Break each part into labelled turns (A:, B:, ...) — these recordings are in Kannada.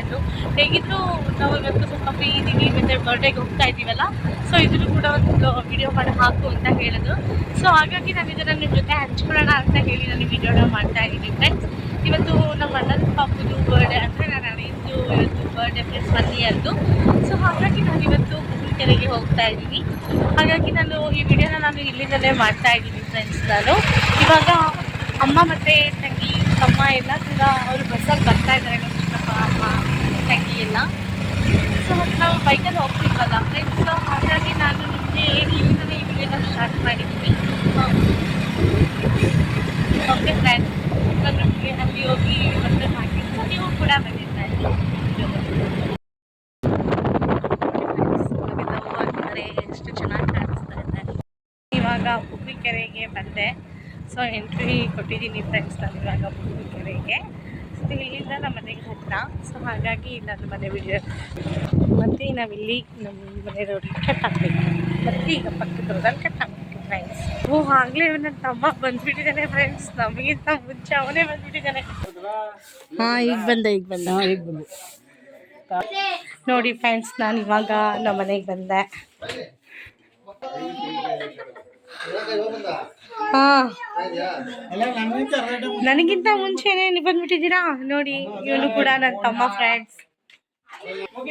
A: ಇದ್ರು. ಹೇಗಿದ್ರು ನಾವು ಇವತ್ತು ಸ್ವಲ್ಪ ಫ್ರೀ ಇದ್ದೀವಿ, ಮತ್ತೆ ಬರ್ಡೇಗೆ ಹೋಗ್ತಾ ಇದ್ದೀವಲ್ಲ ಸೊ ಇದನ್ನು ಕೂಡ ಒಂದು ವಿಡಿಯೋ ಮಾಡಿ ಹಾಕು ಅಂತ ಹೇಳಿದ್ರು. ಸೊ ಹಾಗಾಗಿ ನಾನು ಇದನ್ನು ನಿಮ್ಮ ಜೊತೆ ಹಂಚ್ಕೊಳ್ಳೋಣ ಅಂತ ಹೇಳಿ ನಾನು ವಿಡಿಯೋನ ಮಾಡ್ತಾ ಇದ್ದೀನಿ ಫ್ರೆಂಡ್ಸ್ ಇವತ್ತು ನಮ್ಮ ಅಣ್ಣನ ಪಾಪುದು ಬರ್ಡೇ ಅಂದರೆ ನಾನು ಅಣ್ಣಂದು ಇವತ್ತು ಬರ್ಡೇ ಫ್ರೆಂಡ್ಸ್ ಒನ್ ಇಯರ್ದು ಸೊ ಹಾಗಾಗಿ ನಾನು ಇವತ್ತು ಕೆರೆಗೆ ಹೋಗ್ತಾ ಇದ್ದೀನಿ. ಹಾಗಾಗಿ ನಾನು ಈ ವಿಡಿಯೋನ ನಾನು ಇಲ್ಲಿಂದಲೇ ಮಾಡ್ತಾ ಇದ್ದೀನಿ ಫ್ರೆಂಡ್ಸ್ ನಾನು. ಇವಾಗ ಅಮ್ಮ ಮತ್ತು ತಂಗಿ ತಮ್ಮ ಇಲ್ಲ ತಿರ್ಗಾ ಅವರು ಬಸ್ಸಲ್ಲಿ ಬರ್ತಾ ಇದ್ದಾರೆ ಚಿಕ್ಕಪ್ಪ ಅಮ್ಮ, ತಂಗಿ ಎಲ್ಲ. ಸೊ ಮತ್ತು ನಾವು ಬೈಕಲ್ಲಿ ಹೋಗ್ತಿದ್ವಲ್ಲ ಫ್ರೆಂಡ್ಸ್ ಸೊ ಹಾಗಾಗಿ ನಾನು ನಿಮಗೆ ಇಲ್ಲಿಂದಲೇ ಈ ವಿಡಿಯೋನ ಸ್ಟಾರ್ಟ್ ಮಾಡಿದ್ದೀನಿ. ಓಕೆ ಫ್ರೆಂಡ್ಸ್ ನಿಮಗೆ ಅಲ್ಲಿ ಹೋಗಿ ಮತ್ತೆ ಹಾಕಿದ್ರು ನೀವು ಕೂಡ ಬಂದಿರ್ತಾ ಇದ್ದೀವಿ ಎಷ್ಟು ಚೆನ್ನಾಗಿ ಕಾಣಿಸ್ತಾ ಇದೆ ಇವಾಗ ಹುಬ್ಬಿ ಕೆರೆಗೆ ಬಂದೆ ಸೊ ಎಂಟ್ರಿ ಕೊಟ್ಟಿದ್ದೀನಿ ಫ್ರೆಂಡ್ಸ್ ನಾನು ಇವಾಗ ಕೆರೆಗೆ. ಸೊ ಇಲ್ಲಿಂದ ನಮ್ಮ ಮನೆಗೆ ಹತ್ತಿರ ಸೊ ಹಾಗಾಗಿ ನನ್ನ ಮನೆ ವಿಡಿಯೋ ಮತ್ತು ನಾವಿಲ್ಲಿ ನಮ್ಮ ಮನೆ ರೋಡ್ ಕಟ್ ಹಾಕ್ಬೇಕು ಮತ್ತು ಈಗ ಪಕ್ಕದ ರೋಡಲ್ಲಿ ಕಟ್ ಹಾಕ್ಬೇಕು ಫ್ರೆಂಡ್ಸ್ ಓ ಆಗಲೇ ನನ್ನ ತಮ್ಮ ಬಂದ್ಬಿಟ್ಟಿದ್ದಾನೆ ಫ್ರೆಂಡ್ಸ್ ನಮಗಿಂತ ಮುಂಚೆ ಅವನೇ ಬಂದ್ಬಿಟ್ಟಿದ್ದಾನೆ. ಹಾಂ ಈಗ ಬಂದೆ ಈಗ ಬಂದ. ಈಗ ಬಂದು. ನೋಡಿ ಫ್ರೆಂಡ್ಸ್ ನಾನು ಇವಾಗ ನಮ್ಮ ಮನೆಗೆ ಬಂದೆ. ಹಾ ನನಗಿಂತ ಮುಂಚೆನೆ ಬಂದ್ಬಿಟ್ಟಿದ್ದೀರಾ? ನೋಡಿ ಇವನು ಕೂಡ ನನ್ನ ತಮ್ಮ ಫ್ರೆಂಡ್ಸ್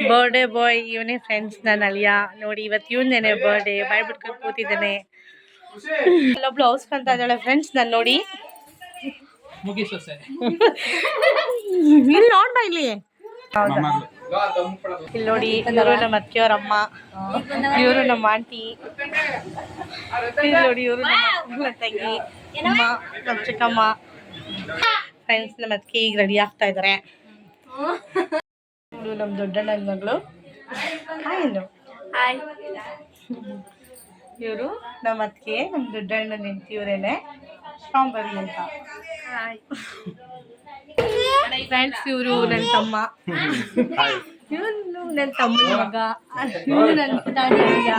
A: ಬರ್ಡೇ ಬಾಯ್ ಇವನೇ ಫ್ರೆಂಡ್ಸ್ ನನ್ನ ಅಳಿಯ. ನೋಡಿ ಇವತ್ತು ಇವನೇನೆ ಬರ್ಡೇ ಬಾಯ್ ಬಿಟ್ಕೊಂಡು ಕೂತಿದ್ದಾನೆ ಅಲ್ಲೊಬ್ಳು ಅಂತ ಇದ್ದಾಳೆ ಫ್ರೆಂಡ್ಸ್ ನಾನು ನೋಡಿ. ಇಲ್ಲಿ ನೋಡ್ ಬಾ ಇಲ್ಲಿ. ಹೌದಾ ಇಲ್ಲಿ ನೋಡಿ ಇವರು ನಮ್ಮ ಅತ್ತಿಯವರ ಅಮ್ಮ ಇವರು ನಮ್ಮ ಆಂಟಿ ಇಲ್ಲಿ ನೋಡಿ ಇವರು ನಮ್ಮ ತಂಗಿ ಅಮ್ಮ ನಮ್ಮ ಚಿಕ್ಕಮ್ಮ ಫ್ರೆಂಡ್ಸ್ ನಮ್ಮ ಅದಕ್ಕೆ ಈಗ ರೆಡಿ ಆಗ್ತಾ ಇದ್ದಾರೆ ಇವರು ನಮ್ಮ ದೊಡ್ಡಣ್ಣನ ಮಗಳು. ಏನು ಇವರು ನಮ್ಮ ಅತ್ತಿಗೆ ನಮ್ಮ ದೊಡ್ಡಣ್ಣನ ಹೆಂಡತಿ ಇವರೇನೆ ಸ್ಟ್ರಾಂಬೆರಿ ಅಂತ. ಫ್ರೆಂಡ್ಸ್ ಇವರು ನನ್ನ ತಮ್ಮ. ಇವನು ನನ್ನ ತಮ್ಮನ ಮಗ ಇವನು ನನ್ನ ಪುಟಾಣಿಯ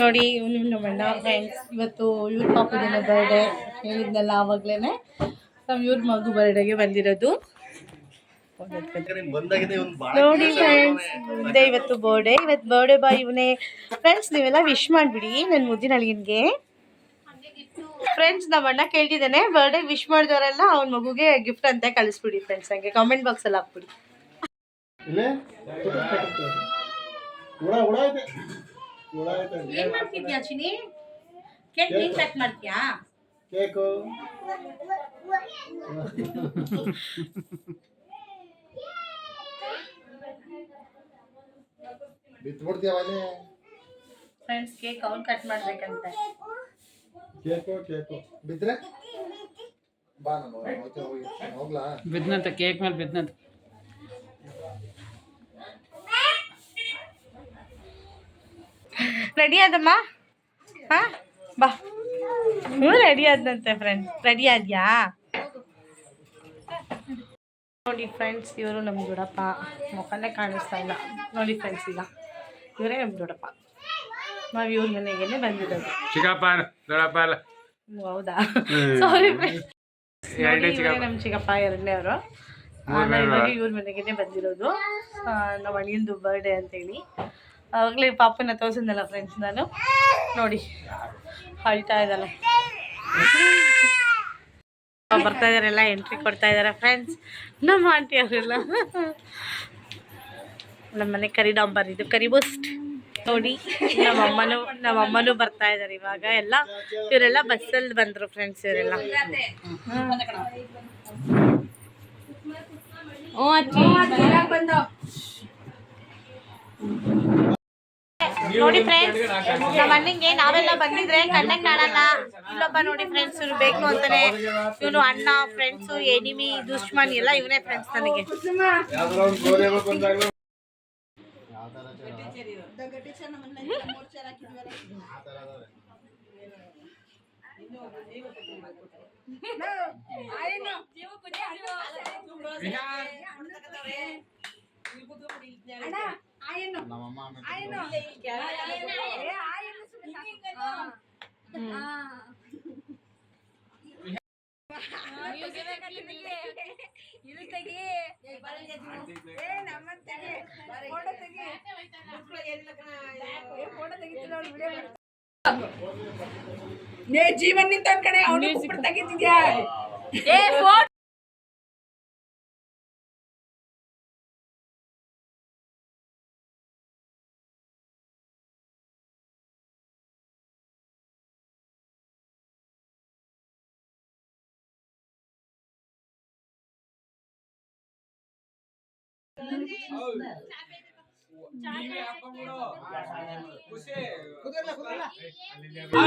A: ನೋಡಿ ಇವನು ನಮ್ಮ ಅಣ್ಣ ಫ್ರೆಂಡ್ಸ್ ಇವತ್ತು ಇವ್ರ ಪಾಪದ ಬರ್ಡೇ ಹೇಳಿದ್ನಲ್ಲ ಆವಾಗಲೇ ನಮ್ಮ ಇವ್ರ ಮಗು ಬರ್ಡೇಗೆ ಬಂದಿರೋದು. ನೋಡಿ ಫ್ರೆಂಡ್ಸ್ ಮುಂದೆ ಇವತ್ತು ಬರ್ಡೇ ಇವತ್ತು ಬರ್ಡೇ ಬಾಯ್ ಇವನೇ. ಫ್ರೆಂಡ್ಸ್ ನೀವೆಲ್ಲ ವಿಶ್ ಮಾಡಿಬಿಡಿ ನನ್ನ ಮುದ್ದಿನ ಅಳಿಯನ್ಗೆ. ಫ್ರೆಂಡ್ಸ್ ನಮ್ಮ ಅಣ್ಣ ಕೇಳ್ತಿದ್ದಾನೆ. ಬರ್ಡೇ ವಿಶ್ ಮಾಡಿದವರೆಲ್ಲ ಅವ್ನ ಮಗುಗೆ ಗಿಫ್ಟ್ ಅಂತ ಕಳಿಸ್ಬಿಡಿ ಫ್ರೆಂಡ್ಸ್ ಹಂಗೆ ಕಾಮೆಂಟ್ ಬಾಕ್ಸ್ ಅಲ್ಲಿ ಹಾಕ್ಬಿಡಿ. ಕೇಕ್.
B: ಅಲ್ಲಿ
A: ಫ್ರೆಂಡ್ಸ್ ಕೇಕ್ ಅವ್ನು ಕಟ್ ಮಾಡ್ಬೇಕಂತೆ.
B: ಕೇಕು ಕೇಕು ಬಿದ್ರೆ? ಬಾ ನಾನು ಹೋಗಿ ಹೋಗ್ಲಾ?
C: ಬಿದ್ನಂತ ಕೇಕ್ ಮೇಲೆ ಬಿದ್ನಂತ.
A: ರೆಡಿ ಆದಮ್ಮ? ಹಾ? ಬಾ. ಹ್ಞೂ ರೆಡಿ ಆದಂತೆ ಫ್ರೆಂಡ್ಸ್ ರೆಡಿ ಆದ್ಯಾ? ನೋಡಿ ಫ್ರೆಂಡ್ಸ್ ಇವರು ನಮ್ಮ ದೊಡ್ಡಪ್ಪ ಮುಖನೇ ಕಾಣಿಸ್ತಾ ಇಲ್ಲ. ನೋಡಿ ಫ್ರೆಂಡ್ಸ್ ಈಗ. ಇವರೇ ನಮ್ಮ ದೊಡ್ಡಪ್ಪ. ನಾವು ಇವ್ರ ಮನೆಗೇನೆ ಬಂದಿರೋದು.
C: ಚಿಕ್ಕಪ್ಪ ದೊಡ್ಡಪ್ಪ ಅಲ್ಲ.
A: ಹೌದಾ? ಸಾರಿ
C: ನಮ್ ಚಿಕ್ಕಪ್ಪ.
A: ನಮ್ಮ ಚಿಕ್ಕಪ್ಪ ಎರಡನೇ ಅವರು. ಇವಾಗ ಇವ್ರ ಮನೆಗೇನೆ ಬಂದಿರೋದು. ನಮ್ಮ ಅಣ್ಣಿಂದು ಬರ್ಡೇ ಅಂತೇಳಿ. ಆವಾಗಲೇ ಪಾಪನ ತೋರಿಸಿದ್ನಲ್ಲ ಫ್ರೆಂಡ್ಸ್ ನಾನು. ನೋಡಿ ಅಳ್ತಾ ಇದ್ದಾಳೆ. ಬರ್ತಾ ಇದಾರೆಲ್ಲ ಎಂಟ್ರಿ ಕೊಡ್ತಾ ಇದಾರೆ ಫ್ರೆಂಡ್ಸ್ ನಮ್ಮ ಆಂಟಿ ಅವರೆಲ್ಲ. ನಮ್ಮ ಮನೆ ಕರಿ ಡಾಂಬರ್ ಇದು ಕರಿ ಬೂಸ್ಟ್ ನೋಡಿ ನಮ್ಮ ನಮ್ಮಮ್ಮನೂ ನಮ್ಮ ಅಮ್ಮನೂ ಬರ್ತಾ ಇದ್ದಾರೆ ಇವಾಗ ಎಲ್ಲ. ಇವರೆಲ್ಲ ಬಸ್ಸಲ್ಲಿ ಬಂದ್ರು ಫ್ರೆಂಡ್ಸ್ ಇವರೆಲ್ಲ. ನೋಡಿ ಫ್ರೆಂಡ್ಸ್ ನಮ್ಮ ಅಣ್ಣಂಗೆ ನಾವೆಲ್ಲ ಬಂದಿದ್ರೆ ಕಣ್ಣಂಗ್ ಕಾಣಲ್ಲ. ಇಲ್ಲೊಬ್ಬ ನೋಡಿ ಫ್ರೆಂಡ್ಸ್ ಇವ್ರು ಬೇಕು ಅಂತಾನೆ. ಇವನು ಅಣ್ಣ ಫ್ರೆಂಡ್ಸು ಎನಿಮಿ ದುಷ್ಮನ್ ಎಲ್ಲ ಇವನೇ ಫ್ರೆಂಡ್ಸ್ ನನಗೆ.
B: દગટીચા નમન
D: નહી મોરચા રાખી દેવા હા તારા ಇರುತ್ತೆ
E: ಏ ನಮ್ಮ ಫೋಟೋ ಫೋನ್
F: ಬಾಳು ನೀನು ನೋರು ವರ್ಷ ಉಲ್ಲಾಸದ ಸುಹರಿನಗೆ
E: ಬಾಬಾ ಈ ಕಡೆ ಬನ್ನಿ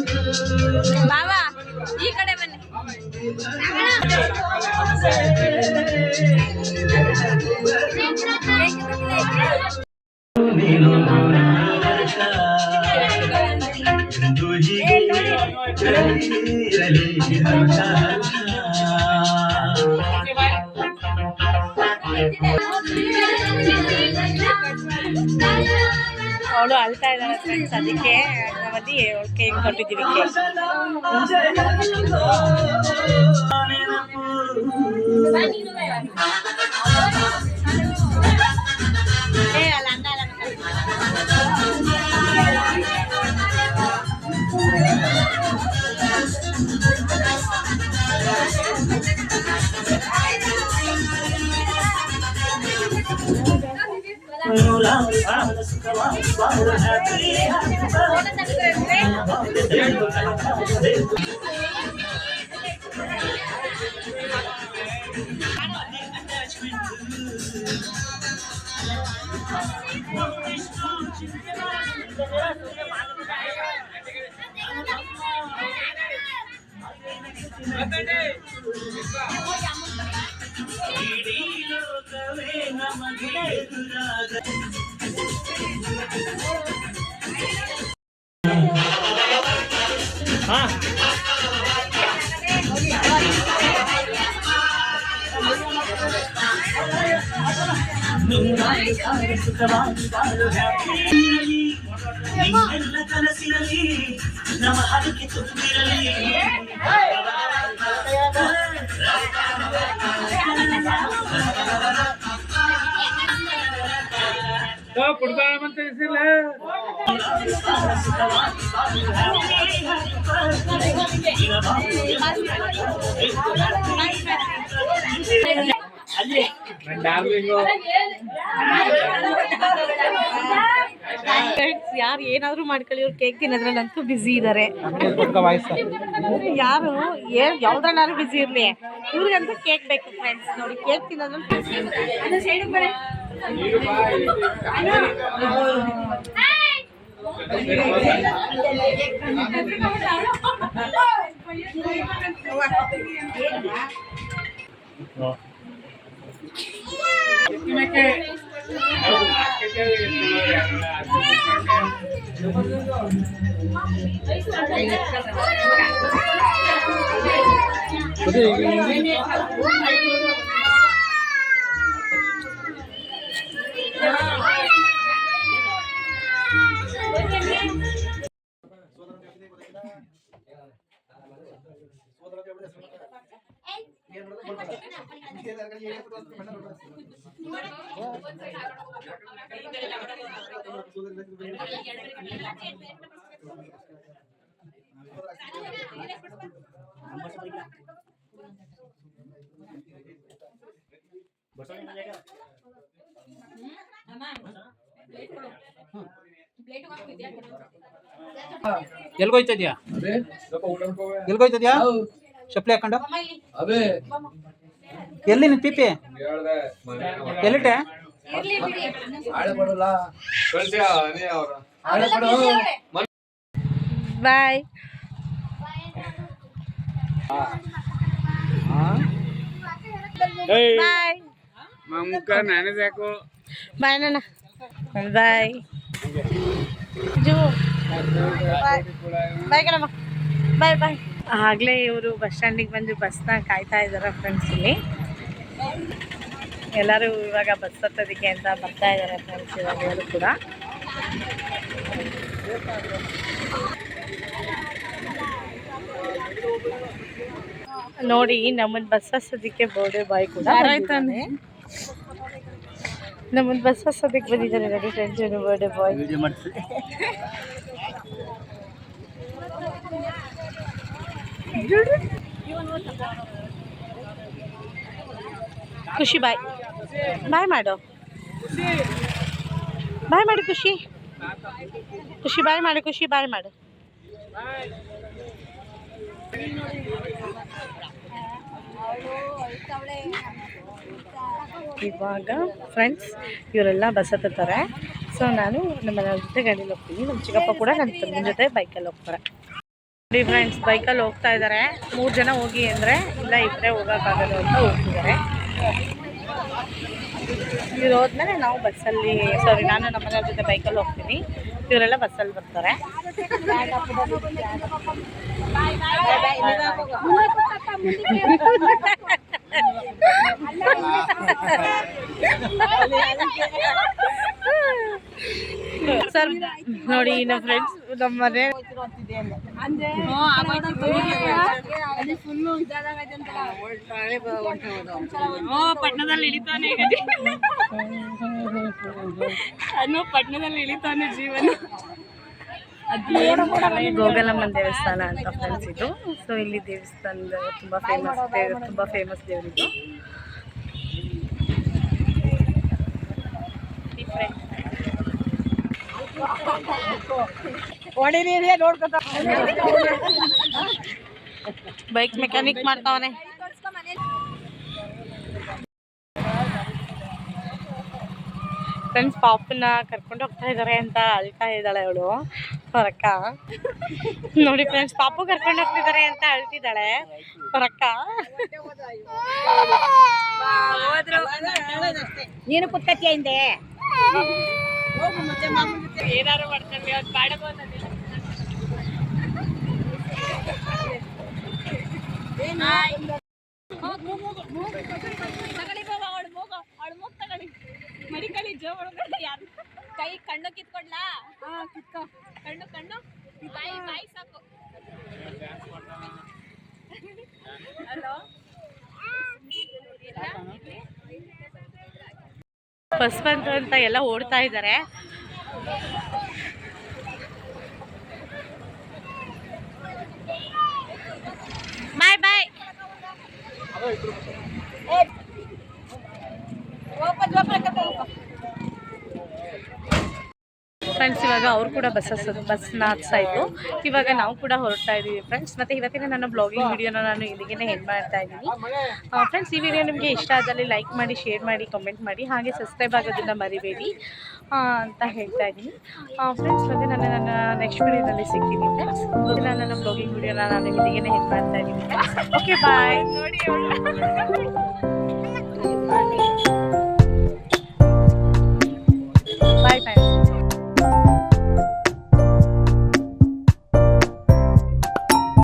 F: ಎಂದು ಹೀಗೆ ಇರಲಿ ಹರ್ಷ
E: ಅವಳು ಅಳ್ತಾ ಇದ್ದಾಳೆ ಫ್ರೆಂಡ್ಸ್ ಅದಕ್ಕೆ ಅವಧಿ ಕೇಕ್ ಕೊಟ್ಟಿದ್ದೀವಿ ಕೇಕ್ నమగే దురాగ
F: ನಿನ್ನೆಲ್ಲ ಕನಸಿರಲಿ ನಮ್ಮ ಹರಕೆ ತುಂಬಿರಲಿ
A: ಫುಟ್ಬಾಲ್ ಅಂತ ಹೆಸರಿಲ್ಲ ನನ್ನ
E: ಯಾರು ಏನಾದ್ರೂ ಮಾಡ್ಕೊಳ್ಳಿ ಇವ್ರು ಕೇಕ್ ತಿನ್ನೋದ್ರಲ್ಲಿ ಅಂತೂ ಇದ್ದಾರೆ
A: ಯಾರು
E: ಯಾರು ಏನ್ ಯಾವ್ದ್ರಲ್ಲಾರು ಬಿಸಿ ಇರ್ಲಿ. ಇವ್ರಿಗಂತೂ ಕೇಕ್ ಬೇಕು ಫ್ರೆಂಡ್ಸ್ ನೋಡಿ ಕೇಕ್ ತಿನ್ನೋದ್ರಲ್ಲಿ
G: ఈమెకి సోదర
C: ಎಲ್ಗೋಯ್ತದ್ಯಾ ಎಲ್ಗೋಯ್ತದ್ಯಾ ಚಪ್ಪಲಿ ಹಾಕೊಂಡ? ಎಲ್ಲಿ ನಿನ್ ಪಿಪಿ ಎಲ್ಲಿಟೆ
A: ಬಾಯ್. ಬಾಯ್.
C: ನಾನೇ ಸಾಕು
A: ಬಾಯ್ ನನ್ನ ಬಾಯ್. ಜೂ. ಬಾಯ್ ಕಣಮ್ಮ. ಬಾಯ್ ಬಾಯ್. ಆಗ್ಲೇ ಇವರು ಬಸ್ ಸ್ಟ್ಯಾಂಡಿಗೆ ಬಂದು ಬಸ್ನ ಕಾಯ್ತಾ ಇದ್ದಾರೆ ಫ್ರೆಂಡ್ಸ್ ಇಲ್ಲಿ. ಎಲ್ಲರೂ ಇವಾಗ ಬಸ್ ಹತ್ತೋದಕ್ಕೆ ಅಂತ ಬರ್ತಾ ಇದ್ದಾರೆ ಫ್ರೆಂಡ್ಸ್ ಇವಾಗ ಎಲ್ಲರೂ ಕೂಡ. ನೋಡಿ ನಮ್ಮನ್ನ ಬಸ್ ಹಸೋದಿಕ್ಕೆ ಬೋರ್ಡೆ ಬಾಯ್ ಕೂಡ ಬಂದಿದ್ದಾನೆ. ನಮ್ಮನ್ನ ಬಸ್ ಹಸೋದಿಕ್ ಬಂದಿದ್ದಾರೆ ನೋಡಿ ಫ್ರೆಂಡ್ಸ್ ಇವನು ಬರ್ಡೇ ಬಾಯ್. ಖುಷಿ, ಬಾಯ್. ಬಾಯ್ ಮಾಡು. ಬಾಯ್ ಮಾಡು ಖುಷಿ. ಖುಷಿ, ಬಾಯ್ ಮಾಡು, ಖುಷಿ, ಬಾಯ್ ಮಾಡು. ಇವಾಗ ಫ್ರೆಂಡ್ಸ್ ಇವರೆಲ್ಲ ಬಸ್ ಹತ್ತಾರೆ. ಸೊ ನಾನು ನಮ್ಮ ಜೊತೆ ಗಾಡೀಲಿ ಹೋಗ್ತೀನಿ. ನಮ್ಮ ಚಿಕ್ಕಪ್ಪ ಕೂಡ ನನ್ನ ತಮ್ಮ ಜೊತೆ ಬೈಕಲ್ಲಿ ಹೋಗ್ತಾರೆ. ನೋಡಿ ಫ್ರೆಂಡ್ಸ್ ಬೈಕಲ್ಲಿ ಹೋಗ್ತಾ ಇದ್ದಾರೆ. ಮೂರು ಜನ ಹೋಗಿ ಅಂದರೆ ಇಲ್ಲ ಇಬ್ಬರೇ ಹೋಗೋಕ್ಕಾಗಲ್ಲ ಅಂತ ಹೋಗ್ತಿದ್ದಾರೆ. ಇವ್ರು ಹೋದ್ಮೇಲೆ ನಾವು ಬಸ್ಸಲ್ಲಿ ಸಾರಿ ನಾನು ನಮ್ಮ ಮನೆಯವ್ರ ಜೊತೆ ಬೈಕಲ್ಲಿ ಹೋಗ್ತೀನಿ ಇವರೆಲ್ಲ ಬಸ್ಸಲ್ಲಿ ಬರ್ತಾರೆ. ಸರ್ ನೋಡಿ ನಮ್ಮ ಫ್ರೆಂಡ್ಸ್ ನಮ್ಮ ಮನೆ ಪಟ್ಟಣದಲ್ಲಿ ಇಳಿತಾನೆ ಅನ್ನೋ ಪಟ್ಟಣದಲ್ಲಿ ಇಳಿತಾನೆ ಜೀವನ. ಗೋಗಲಮ್ಮನ ದೇವಸ್ಥಾನ ಅಂತ ಫ್ರೆಂಡ್ಸ್ ಇದು. ಸೊ ಇಲ್ಲಿ ದೇವಸ್ಥಾನದ ತುಂಬ ಫೇಮಸ್ ತುಂಬ ಫೇಮಸ್ ದೇವರಿದು. ಬೈಕ್ ಮೆಕ್ಯಾನಿಕ್ ಮಾಡ್ತಾವನೆ. ಫ್ರೆಂಡ್ಸ್ ಪಾಪನ್ನ ಕರ್ಕೊಂಡು ಹೋಗ್ತಾ ಇದ್ದಾರೆ ಅಂತ ಅಳ್ತಾ ಇದ್ದಾಳೆ ಅವಳು. ಹೊರಕ್ಕ. ನೋಡಿ ಫ್ರೆಂಡ್ಸ್ ಪಾಪು ಕರ್ಕೊಂಡು ಹೋಗ್ತಿದ್ದಾರೆ ಅಂತ ಅಳ್ತಿದ್ದಾಳೆ. ಹೊರಕ್ಕ.
H: ನೀನು ಕುತ್ತಕ್ಕೆ ಹಿಂದೆ.
A: ಏನಾರು ಮಾಡ್ಕೊಂಡು ಅದು ಬಾಡಗೋ ಅನ್ನೋದಿಲ್ಲ.
D: ಕೈ ಕಣ್ಣು ಕಿತ್ಕೊಡ್ಲಾ? ಕಿತ್ಕೊ. ಕಣ್ಣು ಕಣ್ಣು. ಬಾಯಿ ಬಾಯಿ ಸಾಕು. ಹಲೋ
A: ಬಸ್ ಬಂತು ಅಂತ ಎಲ್ಲ ಓಡ್ತಾ ಇದ್ದಾರೆ. ಬಾಯ್ ಬಾಯ್. ಫ್ರೆಂಡ್ಸ್ ಇವಾಗ ಅವ್ರು ಕೂಡ ಬಸ್ ಬಸ್ನ ಹತ್ಸಾಯಿತು ಇವಾಗ ನಾವು ಕೂಡ ಹೊರಡ್ತಾ ಇದ್ದೀವಿ ಫ್ರೆಂಡ್ಸ್ ಮತ್ತು ಇವತ್ತಿನ ನನ್ನ ಬ್ಲಾಗಿಂಗ್ ವಿಡಿಯೋನ ನಾನು ಇಲ್ಲಿಗೆ ಹೆಂಗ್ ಮಾಡ್ತಾ ಇದ್ದೀನಿ ಫ್ರೆಂಡ್ಸ್ ಈ ವಿಡಿಯೋ ನಿಮಗೆ ಇಷ್ಟ ಆದಲ್ಲಿ ಲೈಕ್ ಮಾಡಿ ಶೇರ್ ಮಾಡಿ ಕಮೆಂಟ್ ಮಾಡಿ, ಹಾಗೆ ಸಬ್ಸ್ಕ್ರೈಬ್ ಆಗೋದನ್ನ ಮರಿಬೇಡಿ ಅಂತ ಹೇಳ್ತಾ ಇದ್ದೀನಿ ಫ್ರೆಂಡ್ಸ್ ಮತ್ತೆ ನಾನು ನನ್ನ ನೆಕ್ಸ್ಟ್ ವಿಡಿಯೋದಲ್ಲಿ ಸಿಗ್ತೀನಿ ಫ್ರೆಂಡ್ಸ್ ನಾನು ನನ್ನ ಬ್ಲಾಗಿಂಗ್ ವಿಡಿಯೋನ ನಾನು ಇಲ್ಲಿಗೆ ಹೆಂಗ್ ಮಾಡ್ತಾ ಇದ್ದೀನಿ ಓಕೆ ಬಾಯ್ ನೋಡಿ